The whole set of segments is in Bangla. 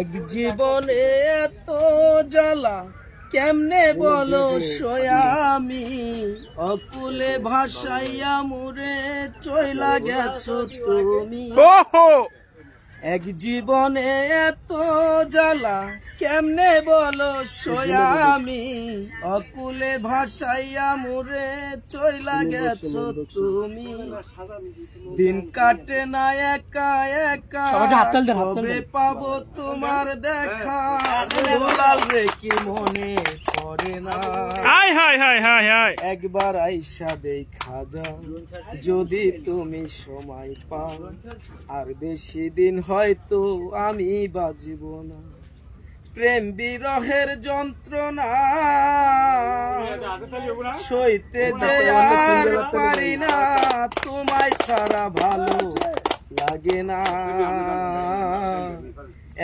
এক জীবন এত জ্বালা কেমনে বলো সয়ামি? অকুলে ভাসাইয়া মুরে চইলা গেছো তুমি। ওহো! এক জীবনে এত জ্বালা কেমনে বলো সয়ামি অকুলে ভাসাইয়া মুরে চইলা গেছো তুমি। দিন কাটে না একা একা। কবে পাবো তোমার দেখা? রে কি মনে? পড়ে না। High high high high high. একবার আইসা দেখা যাও যদি তুমি সময় পাও। আর বেশি দিন হয়তো আমি বাজিব না। প্রেম বিরহের যন্ত্রণা সইতে যে আর পারি না তোমায় ছাড়া ভালো লাগে না।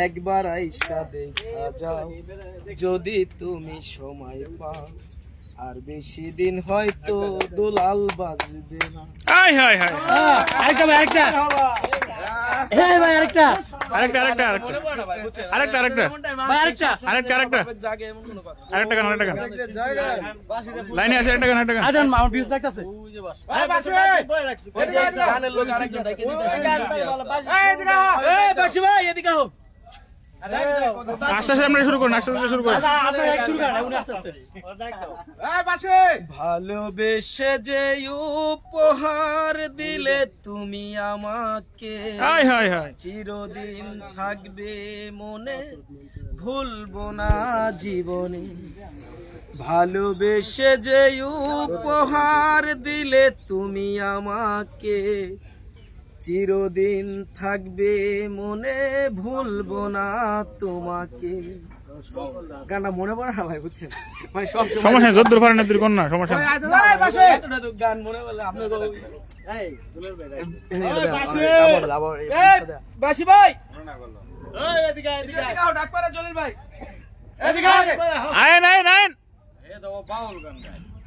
একবার আইসা দেখা যাও। যদি তুমি সময় পাও আর বেশি দিন হয়তো দোলাল বাজবে না। হাই হাই হাই আরেকটা ভাই আরেকটা। হ্যাঁ ভাই আরেকটা। আরেকটা আরেকটা আরেকটা। আরেকটা আরেকটা। ভাই আরেকটা। আরেকটা আরেকটা। জাগে এমন কোনো কথা আরেকটা গান আরেকটা গান। লাইনে আছে আরেকটা গান আরেকটা গান। আজান আমার ভিউজ লাগতেছে গানের লোক আরেকজন দেখে দিতে আস্তে আস্তে আমরা শুরু করুন আস্তে আস্তে শুরু করুন আপনারা এক শুরু করেন উনি আস্তে আস্তে। ভালোবেসে যে উপহার দিলে তুমি আমাকে হাই হাই হাই। চিরদিন থাকবে মনে ভুলবো না জীবনে। ভালোবেসে যে উপহার দিলে তুমি আমাকে চিরদিন থাকবে মনে ভুলবো না তোমাকে। গানটা মনে পড়ে না ভাই বুঝছেন? মানে সব সময় সমস্যা যদ্দূর পারেন না দূর করুন না সমস্যা নেই। এতটা তো গান মনে পড়লে আপনার বাসি ভাই। আইন আইন আইন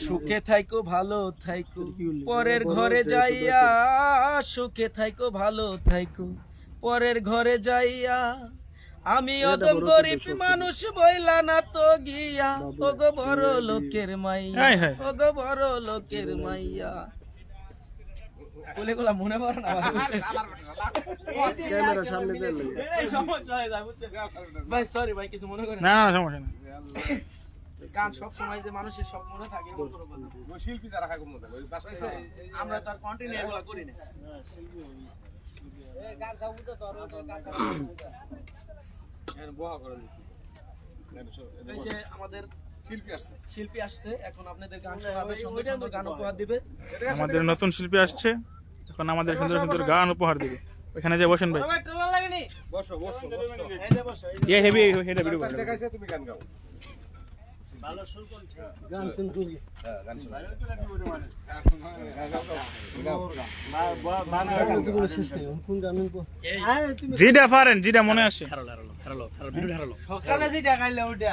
সুখে থাইকো ভালো থাইকো। পরের ঘরে যাইয়া সুখে থাইকো। ভালো থাইকো। পরের ঘরে যাইয়া আমি অদম গরিব মানুষ বইলা না তো গিয়া। ওগো বড় লোকের মাইয়া। ওগো বড় লোকের মাইয়া। বলে মনে পড়ে না ভাই, বুঝছেন? সমস্যা হয়ে যায়, ভাই সরি ভাই কিছু মনে করেন না। না না সমস্যা নেই। গান সব সময় যে মানুষের সব মনে থাকে এমন কোনো কথা না। শিল্পী তারা মধ্যে বুঝছেন? আমরা তার কন্টিনিউ এগুলা করি না। এই যে আমাদের শিল্পী আসছে। শিল্পী আসছে এখন আপনাদের গান শোনাবে সুন্দর সুন্দর গান উপহার দিবে। আমাদের নতুন শিল্পী আসছে এখন আমাদের সুন্দর সুন্দর গান উপহার দিবে। ওখানে যে বসেন ভাই। বসো বসো বসো। এ হেভি হেডা ভিডিও দেখাইছে তুমি গান গাও। গান শুনতুল হ্যাঁ গান শোনা। যেটা পারেন যেটা মনে আসে। হারালো হারালো হারালো ভিডিও হারালো। সকালে ওটা